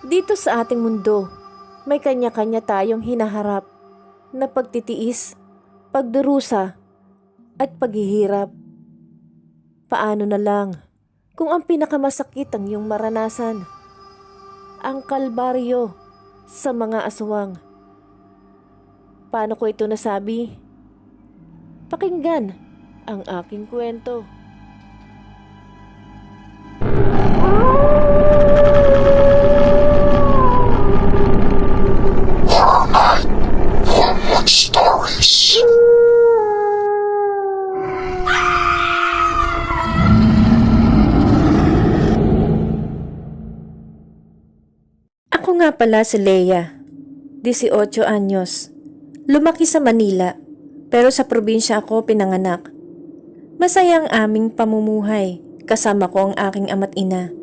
Dito sa ating mundo, may kanya-kanya tayong hinaharap na pagtitiis, pagdurusa, at paghihirap. Paano na lang kung ang pinakamasakit ang iyong maranasan? Ang kalbaryo sa mga aswang. Paano ko ito nasabi? Pakinggan ang aking kwento. Horror Ako nga pala si Leia, 18 anyos. Lumaki sa Manila, pero sa probinsya ako pinanganak. Masaya ang aming pamumuhay, kasama ko ang aking ama't ina,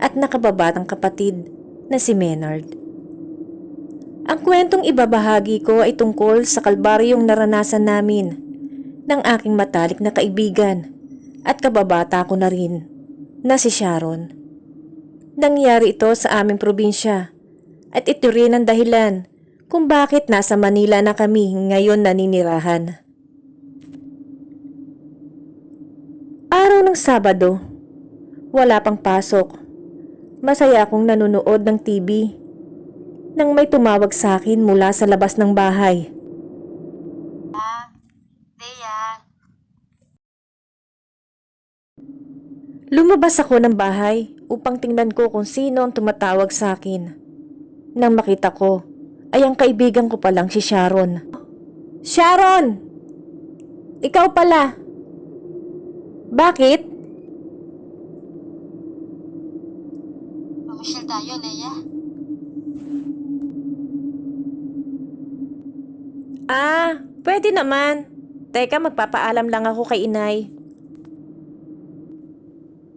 at nakababatang kapatid na si Menard. Ang kwentong ibabahagi ko ay tungkol sa kalbaryong naranasan namin ng aking matalik na kaibigan at kababata ko na rin na si Sharon. Nangyari ito sa aming probinsya at ito rin ang dahilan kung bakit nasa Manila na kami ngayon naninirahan. Araw ng Sabado, wala pang pasok. Masaya akong nanonood ng TV nang may tumawag sa akin mula sa labas ng bahay. Leia, Lumabas ako ng bahay upang tingnan ko kung sino ang tumatawag sa akin. Nang makita ko, ay ang kaibigan ko palang si Sharon. Sharon! Ikaw pala! Bakit? mamasyal tayo, Leia. Ah, pwede naman. Teka, magpapaalam lang ako kay inay.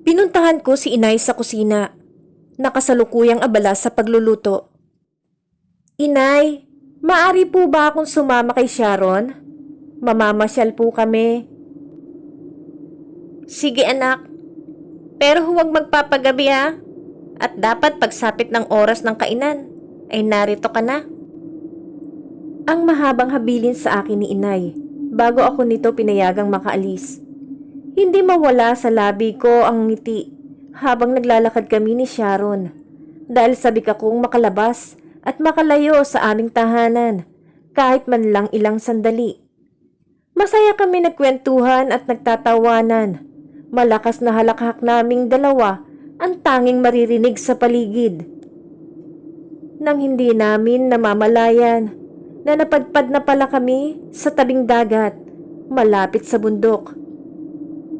Pinuntahan ko si inay sa kusina. Nakasalukuyang abala sa pagluluto. Inay, maari po ba akong sumama kay Sharon? Mamamasyal po kami. Sige anak, pero huwag magpapagabi ha. At dapat pagsapit ng oras ng kainan, ay narito ka na. Ang mahabang habilin sa akin ni inay bago ako nito pinayagang makaalis. Hindi mawala sa labi ko ang ngiti habang naglalakad kami ni Sharon dahil sabi ka kong makalabas at makalayo sa aming tahanan kahit man lang ilang sandali. Masaya kami nagkwentuhan at nagtatawanan. Malakas na halakhak naming dalawa ang tanging maririnig sa paligid. Nang hindi namin namamalayan na napadpad na pala kami sa tabing dagat, malapit sa bundok.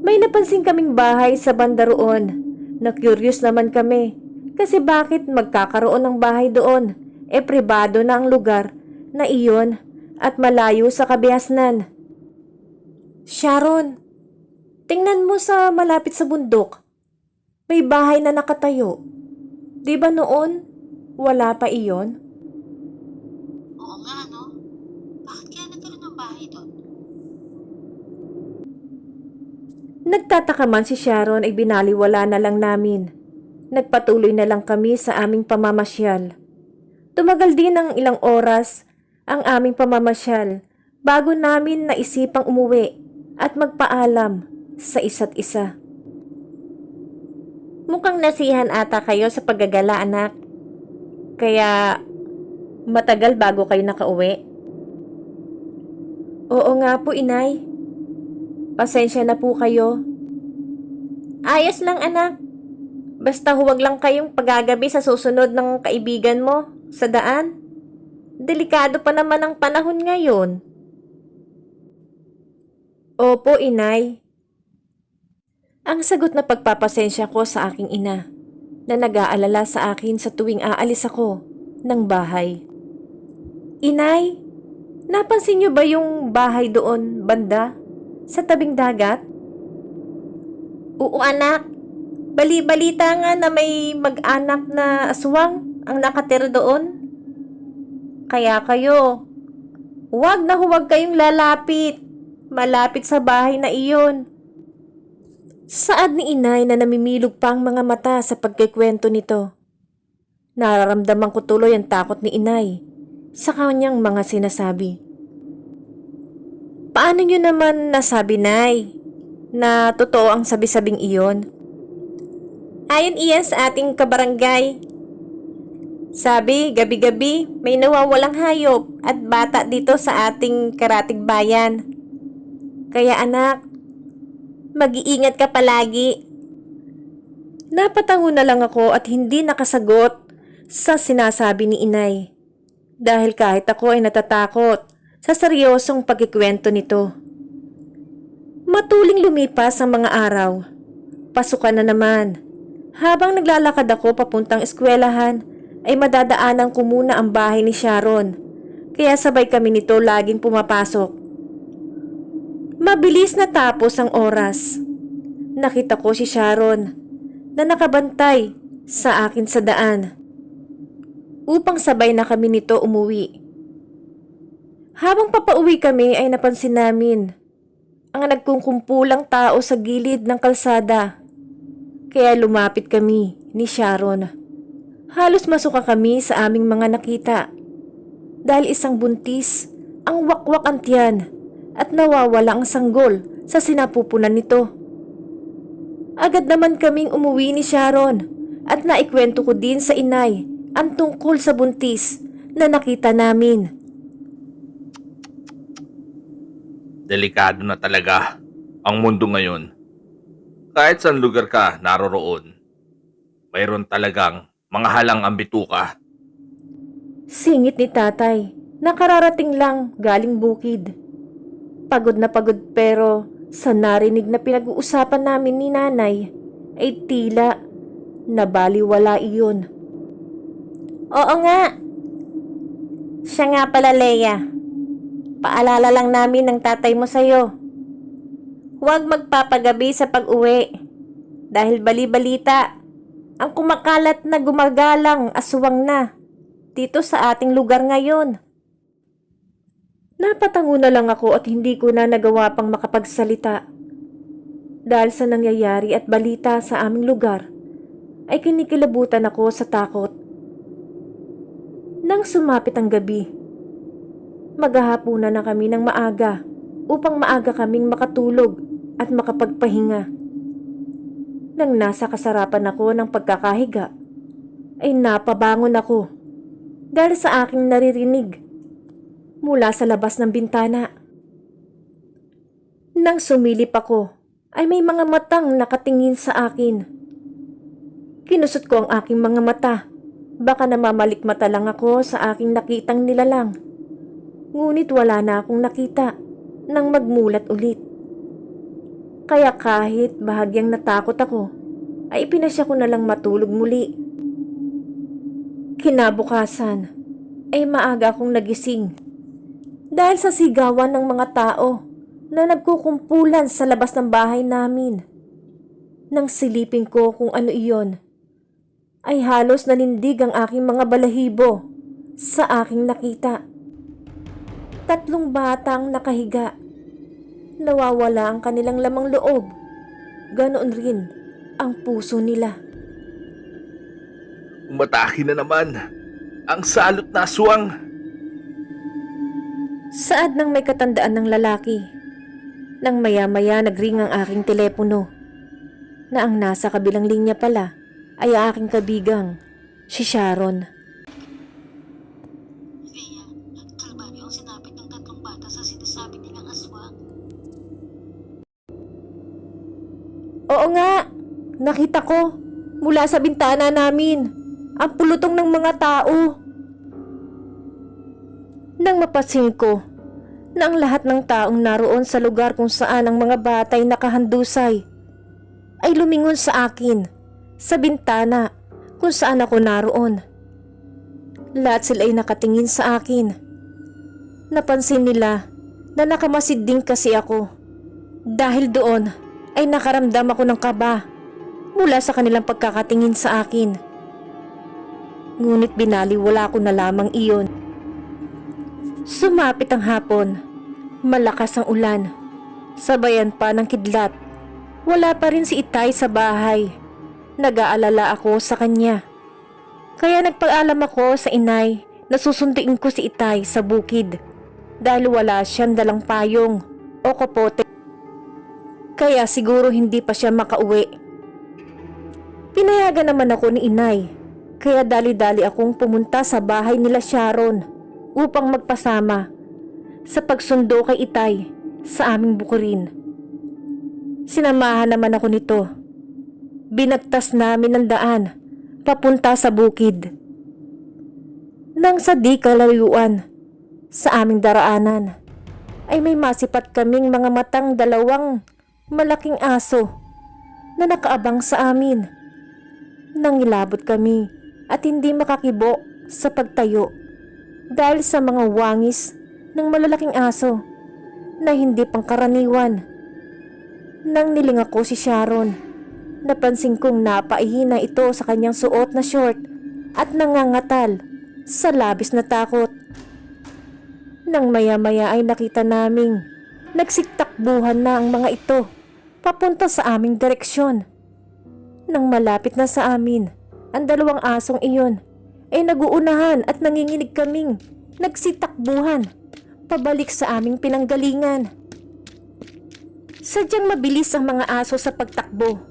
May napansin kaming bahay sa banda roon. Na curious naman kami kasi bakit magkakaroon ng bahay doon? E pribado na ang lugar na iyon at malayo sa kabihasnan. Sharon, tingnan mo sa malapit sa bundok. May bahay na nakatayo. Di ba noon wala pa iyon? Oo nga, no? Bakit kaya nagkaroon ng bahay doon? Nagtataka man si Sharon ay binaliwala na lang namin. Nagpatuloy na lang kami sa aming pamamasyal. Tumagal din ng ilang oras ang aming pamamasyal bago namin naisipang umuwi at magpaalam sa isa't isa. Mukhang nasihan ata kayo sa paggagala anak. Kaya matagal bago kayo nakauwi. Oo nga po inay. Pasensya na po kayo. Ayos lang anak. Basta huwag lang kayong pagagabi sa susunod ng kaibigan mo sa daan. Delikado pa naman ang panahon ngayon. Opo, inay. Ang sagot na pagpapasensya ko sa aking ina na nag-aalala sa akin sa tuwing aalis ako ng bahay. Inay, napansin niyo ba yung bahay doon, banda? Sa tabing dagat? Oo anak, bali-balita nga na may mag-anak na aswang ang nakatira doon. Kaya kayo, huwag na huwag kayong lalapit. Malapit sa bahay na iyon. Saad ni inay na namimilog pa ang mga mata sa pagkikwento nito. Nararamdaman ko tuloy ang takot ni inay sa kanyang mga sinasabi. Paano nyo naman nasabi, Nay, na totoo ang sabi-sabing iyon? Ayon iyan sa ating kabarangay. Sabi, gabi-gabi may nawawalang hayop at bata dito sa ating karatig bayan. Kaya anak, mag-iingat ka palagi. Napatango na lang ako at hindi nakasagot sa sinasabi ni inay. Dahil kahit ako ay natatakot sa seryosong pagkikwento nito. Matuling lumipas ang mga araw. Pasukan na naman. Habang naglalakad ako papuntang eskwelahan, ay madadaanan ko muna ang bahay ni Sharon. Kaya sabay kami nito laging pumapasok. Mabilis na tapos ang oras. Nakita ko si Sharon na nakabantay sa akin sa daan. Upang sabay na kami nito umuwi. Habang papauwi kami ay napansin namin ang nagkungkumpulang tao sa gilid ng kalsada. Kaya lumapit kami ni Sharon. Halos masuka kami sa aming mga nakita. Dahil isang buntis ang wakwak ang tiyan at nawawala ang sanggol sa sinapupunan nito. Agad naman kaming umuwi ni Sharon at naikwento ko din sa inay ang tungkol sa buntis na nakita namin. Delikado na talaga ang mundo ngayon. Kahit saan lugar ka naroroon, mayroon talagang mga halang ang bituka. Singit ni tatay, nakararating lang galing bukid. Pagod na pagod pero sa narinig na pinag-uusapan namin ni nanay ay tila nabaliwala iyon. Oo nga. Siya nga pala Leia. Paalala lang namin ng tatay mo sa'yo. Huwag magpapagabi sa pag-uwi. Dahil bali-balita, ang kumakalat na gumagalang aswang na dito sa ating lugar ngayon. Napatango na lang ako at hindi ko na nagawa pang makapagsalita. Dahil sa nangyayari at balita sa aming lugar, ay kinikilabutan ako sa takot. Nang sumapit ang gabi, maghahapunan na kami ng maaga upang maaga kaming makatulog at makapagpahinga. Nang nasa kasarapan ako ng pagkakahiga, ay napabangon ako dahil sa aking naririnig mula sa labas ng bintana. Nang sumilip ako, ay may mga matang nakatingin sa akin. Kinusot ko ang aking mga mata. Baka namamalikmata lang ako sa aking nakitang nilalang. Ngunit wala na akong nakita nang magmulat ulit. Kaya kahit bahagyang natakot ako, ay ipinasya ko na lang matulog muli. Kinabukasan, ay maaga akong nagising. Dahil sa sigawan ng mga tao na nagkukumpulan sa labas ng bahay namin. Nang silipin ko kung ano iyon, ay halos nanindig ang aking mga balahibo sa aking nakita. Tatlong batang nakahiga. Nawawala ang kanilang lamang loob. Ganoon rin ang puso nila. Umatake na naman ang salot na aswang. Saad nang may katandaan ng lalaki. Nang maya-maya nagring ang aking telepono. Na ang nasa kabilang linya pala ay aking kabigang, si Sharon. Oo nga, nakita ko mula sa bintana namin ang pulutong ng mga tao. Nang mapasin ko na ang lahat ng taong naroon sa lugar kung saan ang mga batay nakahandusay ay lumingon sa akin sa bintana kung saan ako naroon. Lahat sila ay nakatingin sa akin. Napansin nila na nakamasid din kasi ako. Dahil doon ay nakaramdam ako ng kaba mula sa kanilang pagkakatingin sa akin. Ngunit binaliwala ko na lamang iyon. Sumapit ang hapon. Malakas ang ulan. Sabayan pa ng kidlat. Wala pa rin si Itay sa bahay. Nag-aalala ako sa kanya. Kaya nagpaalam ako sa inay na susunduin ko si Itay sa bukid dahil wala siyang dalang payong o kapote. Kaya siguro hindi pa siya makauwi. Pinayagan naman ako ni inay kaya dali-dali akong pumunta sa bahay nila Sharon upang magpasama sa pagsundo kay Itay sa aming bukurin. Sinamahan naman ako nito. Binagtas namin ang daan papunta sa bukid. Nang sa di kalayuan sa aming daraanan ay may masipat kaming mga matang dalawang malaking aso na nakaabang sa amin. Nang ilabot kami at hindi makakibo sa pagtayo dahil sa mga wangis ng malalaking aso na hindi pangkaraniwan. Nang niling ako si Sharon, napansin kong napaihina ito sa kanyang suot na short at nangangatal sa labis na takot. Nang maya-maya ay nakita naming nagsiktakbuhan na ang mga ito papunta sa aming direksyon. Nang malapit na sa amin, ang dalawang asong iyon ay naguunahan at nanginginig kaming nagsitakbuhan pabalik sa aming pinanggalingan. Sadyang mabilis ang mga aso sa pagtakbo.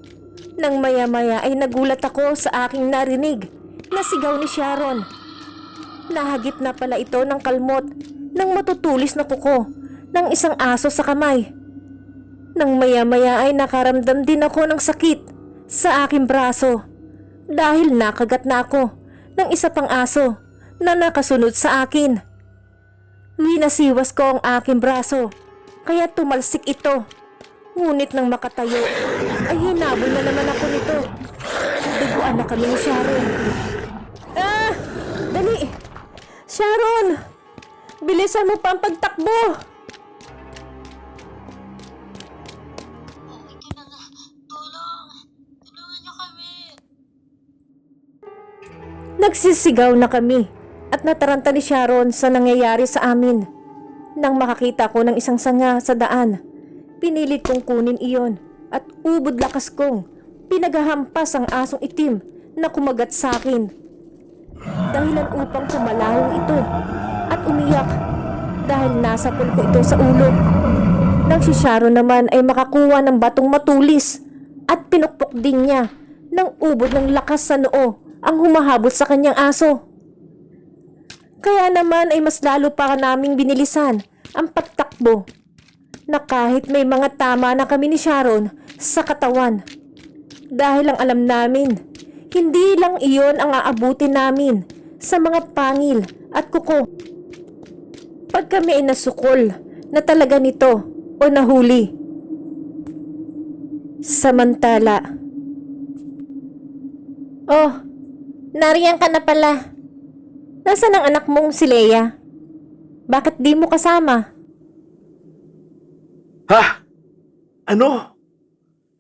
Nang maya-maya ay nagulat ako sa aking narinig na sigaw ni Sharon. Nahagip na pala ito ng kalmot ng matutulis na kuko ng isang aso sa kamay. Nang maya-maya ay nakaramdam din ako ng sakit sa aking braso dahil nakagat na ako ng isa pang aso na nakasunod sa akin. Winasiwas ko ang aking braso kaya tumalsik ito. Ngunit nang makatayo ay hinabol na naman ako nito. Duguan na kami ni Sharon. Ah! Dali! Sharon! Bilisan mo pa ang pagtakbo! Nagsisigaw na kami at nataranta ni Sharon sa nangyayari sa amin. Nang makakita ko ng isang sanga sa daan, pinilit kong kunin iyon at ubod lakas kong pinagahampas ang asong itim na kumagat sa akin. Dahilan upang pumalahong ito at umiyak dahil nasapol ko ito sa ulo. Nang si Sharon naman ay makakuha ng batong matulis at pinukpok din niya ng ubod ng lakas sa noo ang humahabol sa kanyang aso. Kaya naman ay mas lalo pa naming binilisan ang pagtakbo na kahit may mga tama na kami ni Sharon sa katawan. Dahil ang alam namin, hindi lang iyon ang aabutin namin sa mga pangil at kuko. Pag kami ay nasukol na talaga nito o nahuli. Samantala, Oh, nariyan ka na pala. Nasaan ang anak mong si Leia? Bakit di mo kasama? Ha? Ano?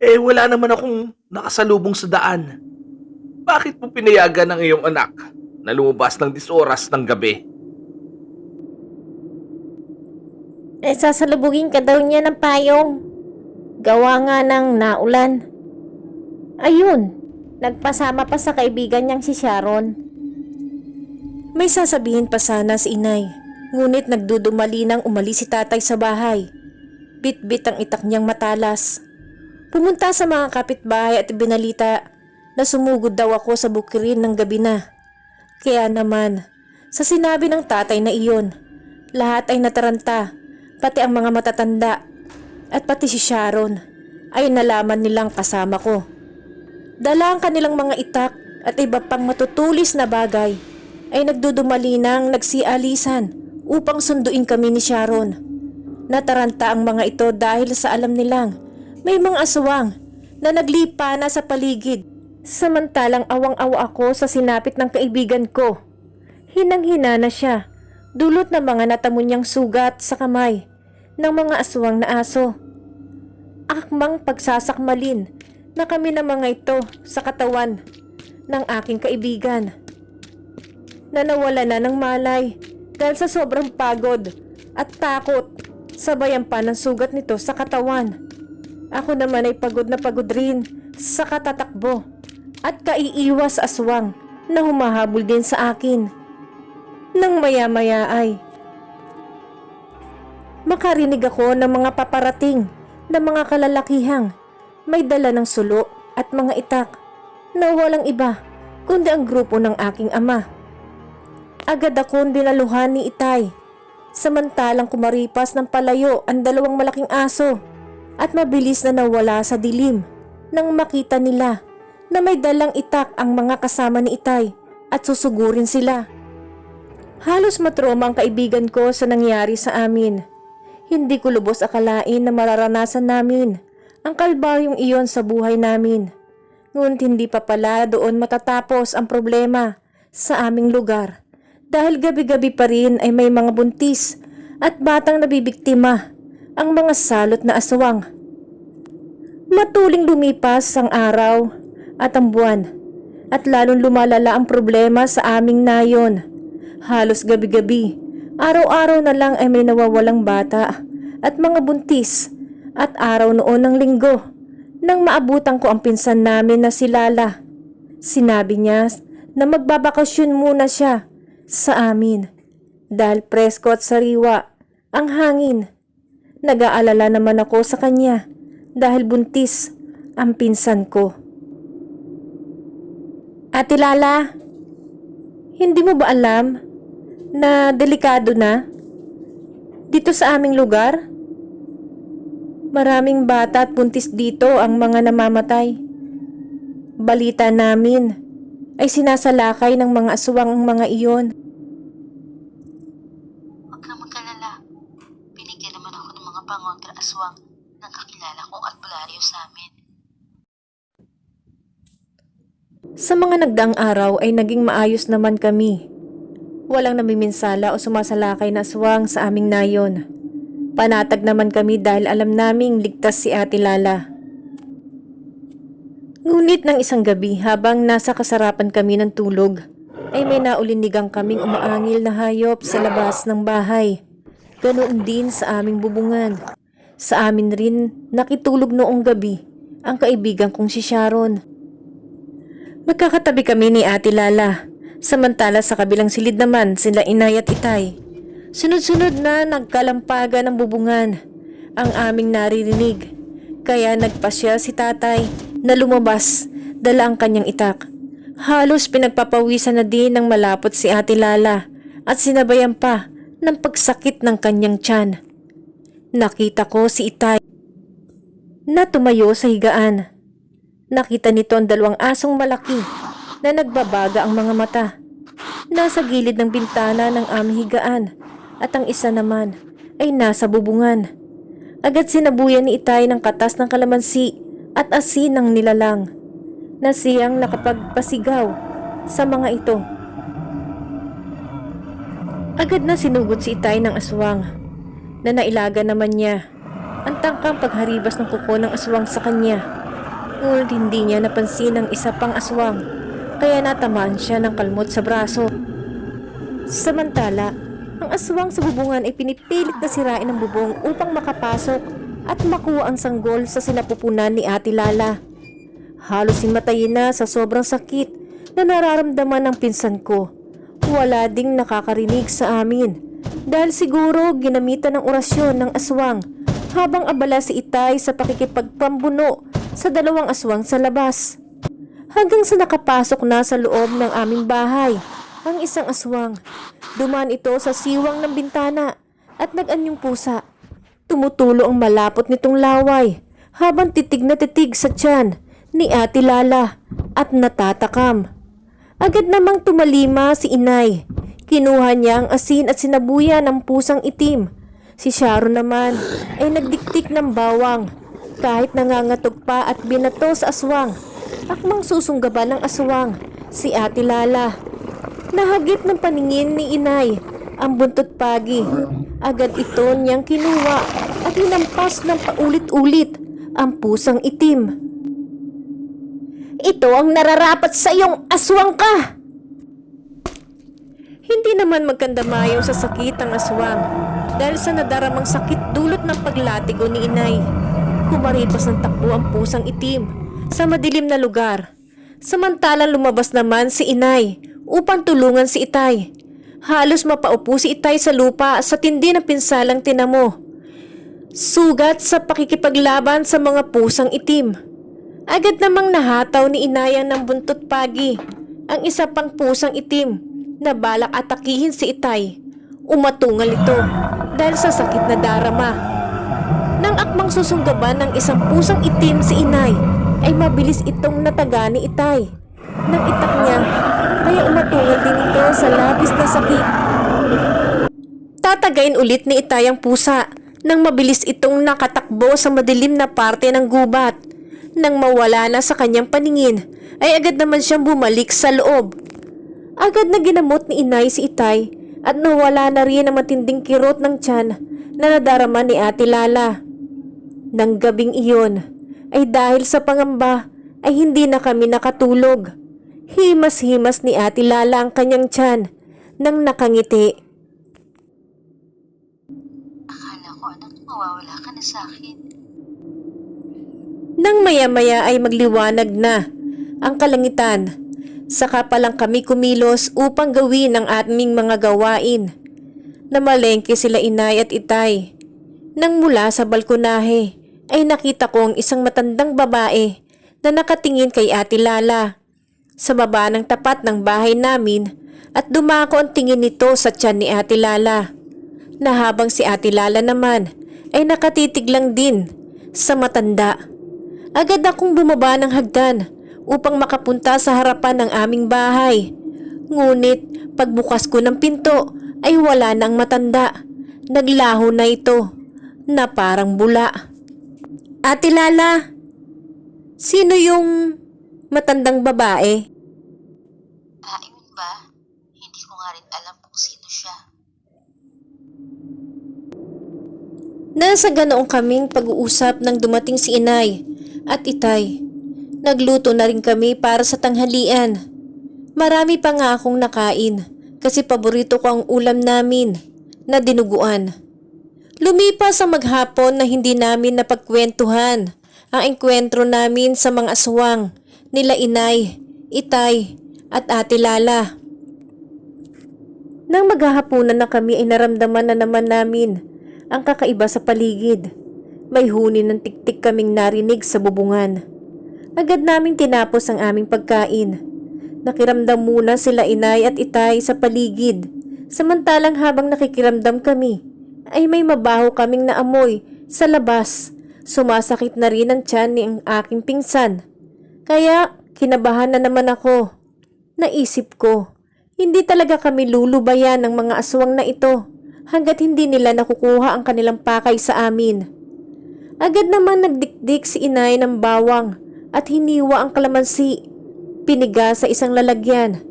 Eh, wala naman akong nakasalubong sa daan. Bakit mo pinayagan ng iyong anak na lumabas ng disoras ng gabi? Eh, sasalubugin ka daw niya ng payong. Gawa nga ng naulan. Ayun, nagpasama pa sa kaibigan niyang si Sharon. May sasabihin pa sana si inay, ngunit nagdudumali nang umalis si tatay sa bahay. Bit-bit ang itak niyang matalas. Pumunta sa mga kapitbahay at ibinalita na sumugod daw ako sa bukirin ng gabi na. Kaya naman, sa sinabi ng tatay na iyon, lahat ay nataranta, pati ang mga matatanda at pati si Sharon ay nalaman nilang kasama ko. Dala ang kanilang mga itak at iba pang matutulis na bagay ay nagdudumali nang nagsialisan upang sunduin kami ni Sharon. Nataranta ang mga ito dahil sa alam nilang may mga aswang na naglipa na sa paligid. Samantalang awang-awa ako sa sinapit ng kaibigan ko. Hinang-hina na siya, dulot ng mga natamo niyang sugat sa kamay ng mga aswang na aso. Akmang pagsasakmalin na kami ng mga ito sa katawan ng aking kaibigan. Na nawala na ng malay dahil sa sobrang pagod at takot sabayan pa ng sugat nito sa katawan. Ako naman ay pagod na pagod rin sa katatakbo at kaiiwas aswang na humahabol din sa akin. Nang maya-maya ay makarinig ako ng mga paparating na mga kalalakihang may dala ng sulo at mga itak na walang iba kundi ang grupo ng aking ama. Agad akong dinaluhan ni Itay samantalang kumaripas ng palayo ang dalawang malaking aso at mabilis na nawala sa dilim nang makita nila na may dalang itak ang mga kasama ni Itay at susugurin sila. Halos matroma ang kaibigan ko sa nangyari sa amin. Hindi ko lubos akalain na mararanasan namin ang kalbaryong iyon sa buhay namin. Ngunit hindi pa pala doon matatapos ang problema sa aming lugar. Dahil gabi-gabi pa rin ay may mga buntis at batang nabibiktima ang mga salot na aswang. Matuling lumipas ang araw at ang buwan at lalong lumalala ang problema sa aming nayon. Halos gabi-gabi, araw-araw na lang ay may nawawalang bata at mga buntis at araw noon ng linggo nang maabutan ko ang pinsan namin na si Lala. Sinabi niya na magbabakasyon muna siya sa amin dahil presko at sariwa ang hangin. Nag-aalala naman ako sa kanya dahil buntis ang pinsan ko. Ate Lala, hindi mo ba alam na delikado na dito sa aming lugar? Maraming bata at buntis dito ang mga namamatay. Balita namin ay sinasalakay ng mga aswang ang mga iyon. Huwag kang magkalala. Binigyan naman ako ng mga pangontra aswang ng kakilala kong albularyo sa amin. Sa mga nagdaang araw ay naging maayos naman kami. Walang namiminsala o sumasalakay na aswang sa aming nayon. Panatag naman kami dahil alam naming ligtas si Ate Lala. Ngunit ng isang gabi habang nasa kasarapan kami ng tulog, ay may naulinigang kaming umaangil na hayop sa labas ng bahay. Ganoon din sa aming bubungan. Sa amin rin nakitulog noong gabi ang kaibigan kong si Sharon. Magkakatabi kami ni Ate Lala. Samantala sa kabilang silid naman sila Inay at Itay. Sunod-sunod na nagkalampagan ng bubungan ang aming naririnig. Kaya nagpasya si tatay na lumabas dala ang kanyang itak. Halos pinagpapawisan na din ng malapot si Ate Lala at sinabayan pa ng pagsakit ng kanyang tiyan. Nakita ko si Itay na tumayo sa higaan. Nakita nito ang dalawang asong malaki na nagbabaga ang mga mata. Nasa gilid ng bintana ng aming higaan at ang isa naman ay nasa bubungan. Agad sinabuyan ni Itay ng katas ng kalamansi at asin ng nilalang na siyang nakapagpasigaw sa mga ito. Agad na sinugod si Itay ng aswang na nailaga naman niya ang tangkang pagharibas ng kuko ng aswang sa kanya. Ngunit hindi niya napansin ang isa pang aswang kaya natamaan siya ng kalmot sa braso. Samantala, ang aswang sa bubungan ay pinipilit na sirain ang bubong upang makapasok at makuha ang sanggol sa sinapupunan ni Ate Lala. Halos himatayin na sa sobrang sakit na nararamdaman ng pinsan ko. Wala ding nakakarinig sa amin dahil siguro ginamitan ng orasyon ng aswang habang abala si Itay sa pakikipagpambuno sa dalawang aswang sa labas. Hanggang sa nakapasok na sa loob ng aming bahay ang isang aswang. Dumaan ito sa siwang ng bintana at nag-anyong pusa. Tumutulo ang malapot nitong laway habang titig na titig sa tiyan ni Ate Lala at natatakam. Agad namang tumalima si inay. Kinuha niya ang asin at sinabuyan ng pusang itim. Si Sharon naman ay nagdiktik ng bawang kahit nangangatog pa at binato sa aswang. Akmang susunggaban ng aswang si Ate Lala. Nahagip ng paningin ni inay ang buntot pagi. Agad ito niyang kinuha at hinampas ng paulit-ulit ang pusang itim. Ito ang nararapat sa iyong aswang ka! Hindi naman magkandamayo sa sakit ang aswang dahil sa nadaramang sakit dulot ng paglatigo ni inay. Kumaripas ng takbo ang pusang itim sa madilim na lugar. Samantalang lumabas naman si inay upang tulungan si itay. Halos mapaupo si itay sa lupa sa tindi ng pinsalang tinamo. Sugat sa pakikipaglaban sa mga pusang itim. Agad namang nahataw ni inayang ng buntot pagi ang isa pang pusang itim na balak atakihin si itay. Umatungal ito dahil sa sakit na darama. Nang akmang susunggaban ng isang pusang itim si inay, ay mabilis itong nataga ni itay. Nang itak niya, kaya umatungal din ito sa labis na sakit. Tatagayin ulit ni itay ang pusa nang mabilis itong nakatakbo sa madilim na parte ng gubat. Nang mawala na sa kanyang paningin, ay agad naman siyang bumalik sa loob. Agad na ginamot ni inay si itay at nawala na rin ang matinding kirot ng tiyan na nadarama ni Ate Lala. Nang gabing iyon ay dahil sa pangamba ay hindi na kami nakatulog. Himas-himas ni Ate Lala ang kanyang tiyan nang nakangiti. Akala ko anak mawawala ka na sa akin. Nang maya-maya ay magliwanag na ang kalangitan. Saka pa lang kami kumilos upang gawin ang aming mga gawain. Namalengke sila inay at itay. Nang mula sa balkonahe ay nakita ko ang isang matandang babae na nakatingin kay Ate Lala. Sa baba ng tapat ng bahay namin at dumako ang tingin nito sa tiyan ni Ate Lala. Na habang si Ate Lala naman ay nakatitig lang din sa matanda. Agad akong bumaba ng hagdan upang makapunta sa harapan ng aming bahay. Ngunit pagbukas ko ng pinto ay wala nang matanda. Naglaho na ito na parang bula. Ate Lala, sino yung matandang babae? Ah, yun ba? Hindi ko nga rin alam kung sino siya. Nasa ganoong kaming pag-uusap nang dumating si inay at itay. Nagluto na rin kami para sa tanghalian. Marami pa nga akong nakain kasi paborito ko ang ulam namin na dinuguan. Lumipas ang maghapon na hindi namin napagkwentuhan ang engkwentro namin sa mga aswang nila inay, itay at ate Lala. Nang maghahaponan na kami ay naramdaman na naman namin ang kakaiba sa paligid. May huni ng tiktik kaming narinig sa bubungan. Agad naming tinapos ang aming pagkain. Nakiramdam muna sila inay at itay sa paligid. Samantalang habang nakikiramdam kami, ay may mabaho kaming naamoy sa labas. Sumasakit na rin ang tiyan ni ang aking pingsan. Kaya kinabahan na naman ako. Naisip ko, hindi talaga kami lulubayan ng mga aswang na ito hanggat hindi nila nakukuha ang kanilang pakay sa amin. Agad naman nagdikdik si inay ng bawang at hiniwa ang kalamansi. Piniga sa isang lalagyan.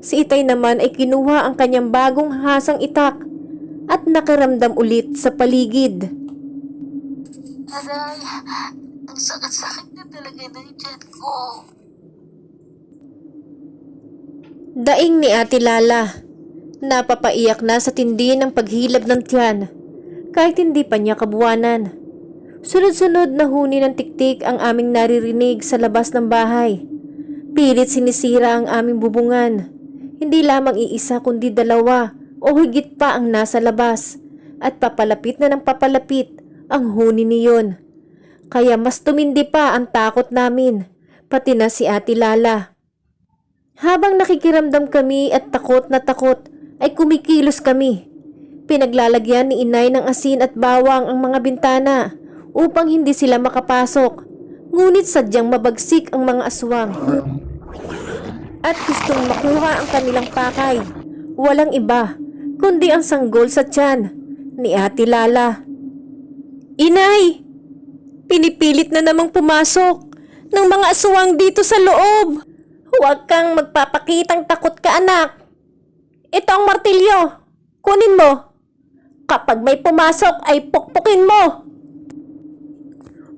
Si itay naman ay kinuha ang kanyang bagong hasang itak at nakaramdam ulit sa paligid. Aray, ang sakit-sakit na talaga ng tiyan ko. Daing ni Ate Lala. Napapaiyak na sa tindi ng paghilab ng tiyan. Kahit hindi pa niya kabuwanan. Sunod-sunod na huni ng tiktik ang aming naririnig sa labas ng bahay. Pilit sinisira ang aming bubungan. Hindi lamang iisa kundi dalawa o higit pa ang nasa labas. At papalapit na ng papalapit ang huni niyon. Kaya mas tumindi pa ang takot namin, pati na si Ate Lala. Habang nakikiramdam kami at takot na takot, ay kumikilos kami. Pinaglalagyan ni inay ng asin at bawang ang mga bintana upang hindi sila makapasok. Ngunit sadyang mabagsik ang mga aswang. At gustong makuha ang kanilang pakay. Walang iba, kundi ang sanggol sa tiyan ni Ate Lala. Inay! Pinipilit na namang pumasok ng mga aswang dito sa loob. Huwag kang magpapakitang takot ka anak. Ito ang martilyo. Kunin mo. Kapag may pumasok ay pukpukin mo.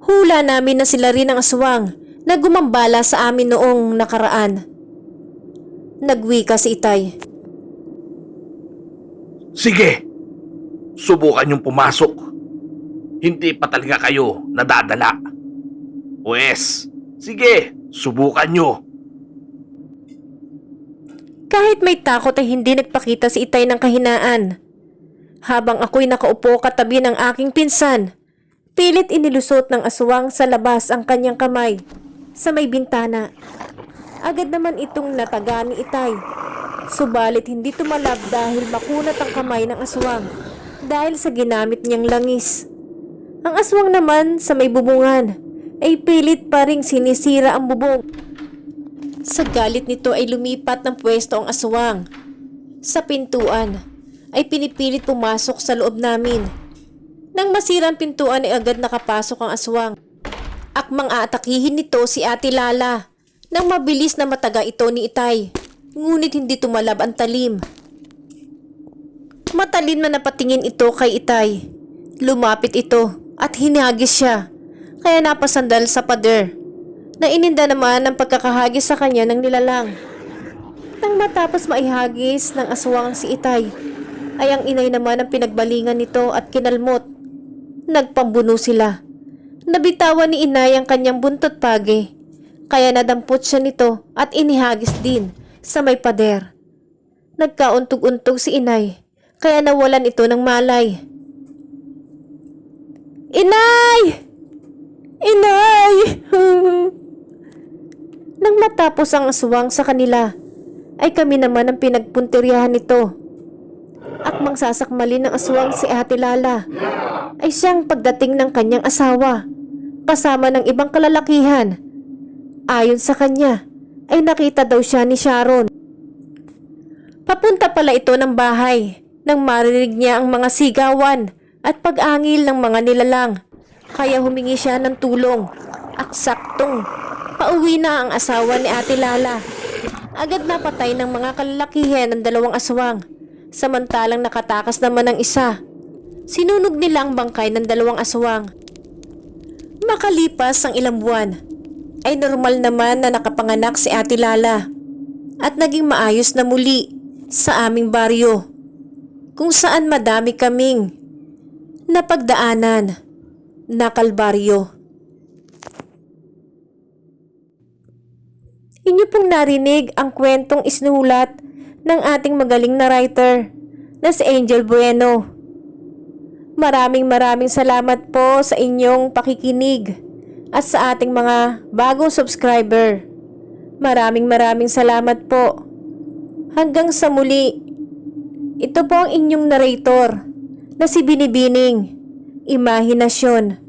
Hula namin na sila rin ang aswang na gumambala sa amin noong nakaraan. Nagwika si Itay. Sige, subukan yung pumasok. Hindi pa talaga kayo nadadala. Pwes, sige, subukan nyo. Kahit may takot ay hindi nagpakita si Itay ng kahinaan. Habang ako'y nakaupo katabi ng aking pinsan, pilit inilusot ng aswang sa labas ang kanyang kamay sa may bintana. Agad naman itong nataga ni Itay. Subalit hindi tumalab dahil makunat ang kamay ng aswang dahil sa ginamit niyang langis. Ang aswang naman sa may bubungan ay pilit pa ring sinisira ang bubong. Sa galit nito ay lumipat ng pwesto ang aswang. Sa pintuan ay pinipilit pumasok sa loob namin. Nang masira ang pintuan ay agad nakapasok ang aswang. Akmang aatakihin nito si Ate Lala nang mabilis na mataga ito ni Itay. Ngunit hindi tumalab ang talim. Matalim na napatingin ito kay Itay. Lumapit ito at hinagis siya. Kaya napasandal sa pader. Naininda naman ang pagkakahagis sa kanya ng nilalang. Nang matapos maihagis ng aswang si Itay, ay ang inay naman ang pinagbalingan nito at kinalmot. Nagpambuno sila. Nabitawan ni inay ang kanyang buntot pagi, kaya nadampot siya nito at inihagis din sa may pader. Nagkauntog-untog si inay, kaya nawalan ito ng malay. Inay! Inay! Nang matapos ang aswang sa kanila, ay kami naman ang pinagpuntiryahan nito. Akmang sasakmalin ng aswang si Ate Lala, ay siyang pagdating ng kanyang asawa, kasama ng ibang kalalakihan. Ayon sa kanya, ay nakita daw siya ni Sharon. Papunta pala ito ng bahay nang marinig niya ang mga sigawan at pag-angil ng mga nilalang. Kaya humingi siya ng tulong. At saktong, pauwi na ang asawa ni Ate Lala. Agad napatay ng mga kalalakihan ng dalawang aswang. Samantalang nakatakas naman ang isa. Sinunog nila ang bangkay ng dalawang aswang. Makalipas ang ilang buwan, ay normal naman na nakapanganak si Ate Lala at naging maayos na muli sa aming baryo kung saan madami kaming napagdaanan na kalbaryo. Inyo pong narinig ang kwentong isnulat ng ating magaling na writer na si Angel Bueno. Maraming maraming salamat po sa inyong pakikinig at sa ating mga bagong subscriber. Maraming maraming salamat po. Hanggang sa muli, ito po ang inyong narrator na si Binibining, Imahinasyon.